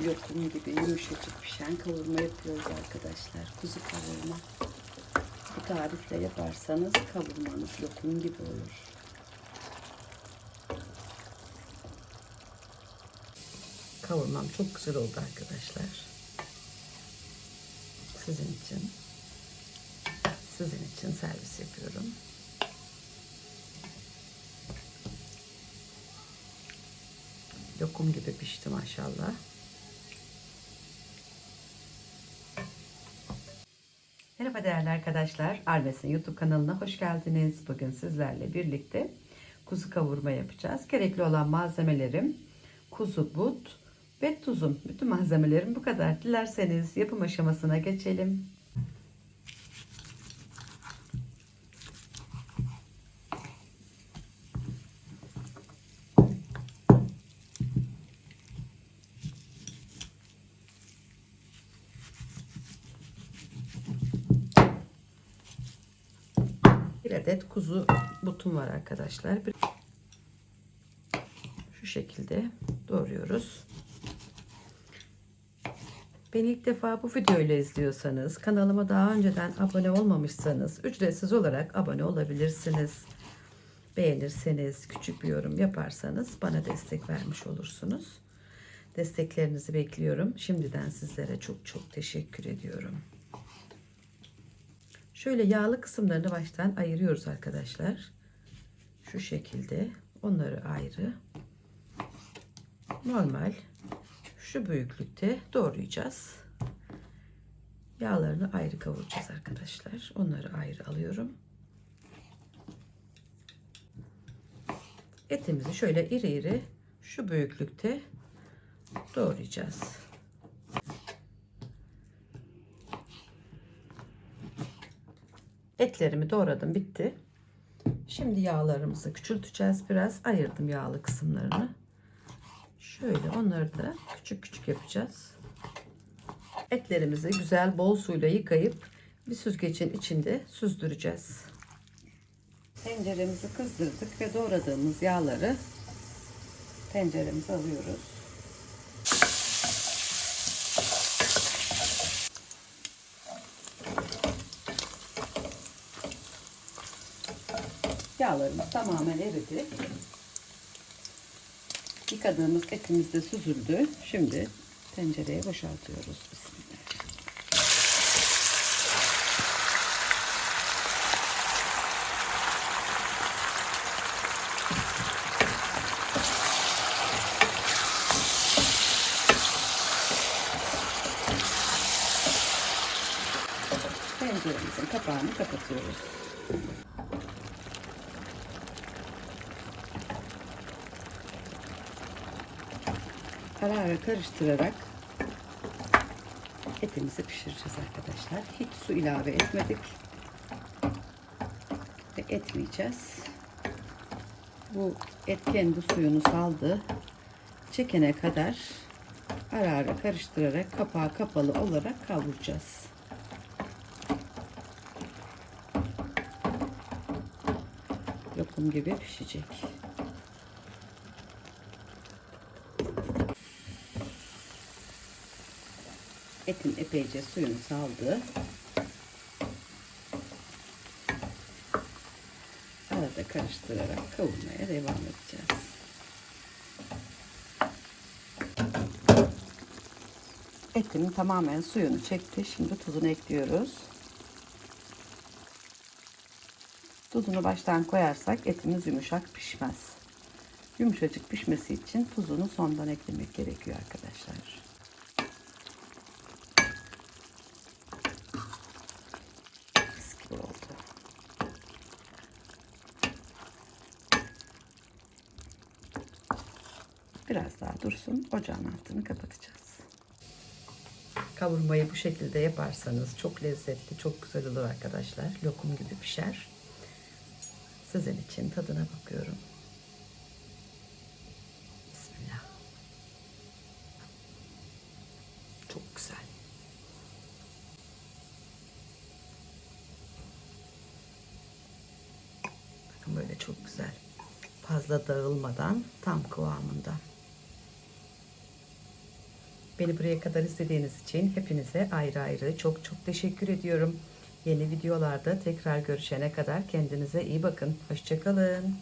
lokum gibi yumuşacık pişen kavurma yapıyoruz arkadaşlar. Kuzu kavurma. Bu tarifle yaparsanız kavurmanız lokum gibi olur. Kavurmam çok güzel oldu arkadaşlar. Sizin için. Sizin için servis yapıyorum. Lokum gibi pişti maşallah. Merhaba değerli arkadaşlar. Arves'in YouTube kanalına hoş geldiniz. Bugün sizlerle birlikte kuzu kavurma yapacağız. Gerekli olan malzemelerim kuzu but ve tuzum. Bütün malzemelerim bu kadar. Dilerseniz yapım aşamasına geçelim. Adet kuzu butum var arkadaşlar. Şu şekilde doğruyoruz. Beni ilk defa bu videoyla izliyorsanız, kanalıma daha önceden abone olmamışsanız ücretsiz olarak abone olabilirsiniz. Beğenirseniz, küçük bir yorum yaparsanız bana destek vermiş olursunuz. Desteklerinizi bekliyorum. Şimdiden sizlere çok çok teşekkür ediyorum. Şöyle yağlı kısımlarını baştan ayırıyoruz arkadaşlar. Şu şekilde onları ayrı. Normal şu büyüklükte doğrayacağız. Yağlarını ayrı kavuracağız arkadaşlar. Onları ayrı alıyorum. Etimizi şöyle iri iri şu büyüklükte doğrayacağız. Etlerimi doğradım bitti. Şimdi yağlarımızı küçülteceğiz biraz. Ayırdım yağlı kısımlarını. Şöyle onları da küçük küçük yapacağız. Etlerimizi güzel bol suyla yıkayıp bir süzgecin içinde süzdüreceğiz. Tenceremizi kızdırdık ve doğradığımız yağları tenceremize alıyoruz. Yağlarımız tamamen eridi. Yıkadığımız etimiz de süzüldü. Şimdi tencereye boşaltıyoruz. Bismillah. Tenceremizin kapağını kapatıyoruz. Ara ara karıştırarak etimizi pişireceğiz arkadaşlar. Hiç su ilave etmedik. Ve etmeyeceğiz. Bu et kendi suyunu saldı. Çekene kadar ara ara karıştırarak kapağı kapalı olarak kavuracağız. Lokum gibi pişecek. Etin epeyce suyunu saldı. Arada karıştırarak kavurmaya devam edeceğiz. Etim tamamen suyunu çekti. Şimdi tuzunu ekliyoruz. Tuzunu baştan koyarsak etimiz yumuşak pişmez. Yumuşacık pişmesi için tuzunu sondan eklemek gerekiyor arkadaşlar. Mis gibi oldu. Biraz daha dursun. Ocağın altını kapatacağız. Kavurmayı bu şekilde yaparsanız çok lezzetli, çok güzel olur arkadaşlar. Lokum gibi pişer. Sizin için tadına bakıyorum. Bismillah. Çok güzel. Bakın böyle çok güzel. Fazla dağılmadan tam kıvamında. Beni buraya kadar izlediğiniz için hepinize ayrı ayrı çok çok teşekkür ediyorum. Yeni videolarda tekrar görüşene kadar kendinize iyi bakın. Hoşçakalın.